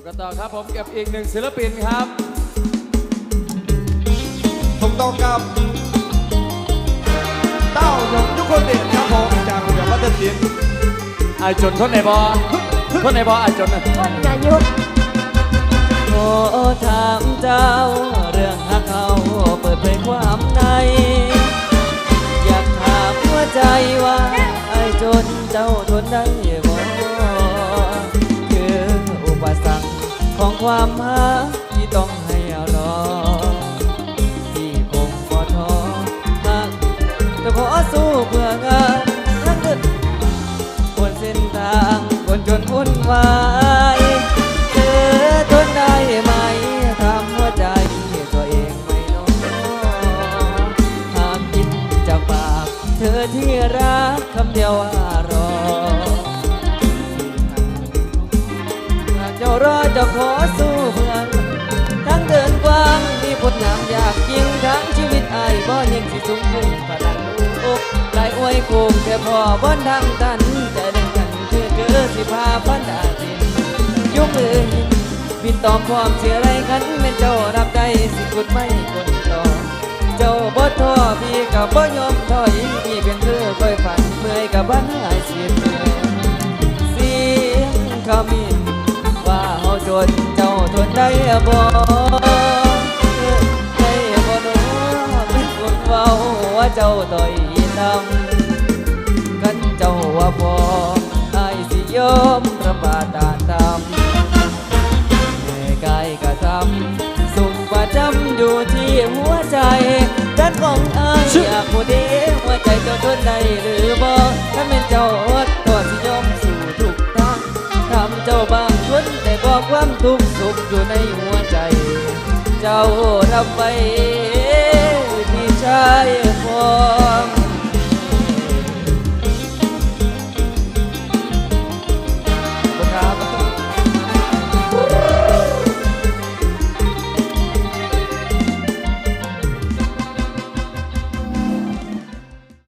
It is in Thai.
อยู่กันต่อครับผมกับอีกหนึ่งศิลปินครับผมต้องกับเต้ายงยุคนเด่นครับผมจากโรงเรียนวัดเดินดินไอายจนทนในบอทนในบอไอายจนนะคนอย่าหยุดขอถามเจ้า เรื่องหักเขาเปิดเผยความในอยากถามหัวใจว่า ไอ้จนเจ้าทนได้ ความหักที่ต้องให้รอที่คงพอท้อหักแต่ขอสู้เพื่องานทั้งเดินบนเส้นทางคนจนวุ่นวายเธอทนได้ไหมทำหัวใจตัวเองไม่น้อยหากกินจากปากเธอที่รักคำเดียวว่า สิสูงขึ้นพลังลูกอกหลายอวยโคมแต่พอบนทางตันจะเดินกันคือเกิดสิพาพันดาดินยุ่งเลยบินตอมความเสียไรขันเป็นเจ้ารับได้สิกุดไม่กดต่อเจ้าบ่ท้อพี่กับบ่ยอมถอยพี่เป็นเพื่อคอยฝันเมื่อยกับบ้านหายเสียเสียงขมิ้นว่าเฮาจนเจ้าทนได้บ่ เจ้าต่อยทำกันเจ้าว่าพอไอ้สิยอมระบาดตานตำแม่กายกระทำสุขประจำอยู่ที่หัวใจด้านของไอ้อยากผู้เดีหัวใจเจ้าทนได้หรือบ่ถ้าเป็นเจ้าอดก็สิยอมสู่ทุกทางทำเจ้าบางคนแต่บอกความทุกข์สุขอยู่ในหัวใจ เจ้ารับไว้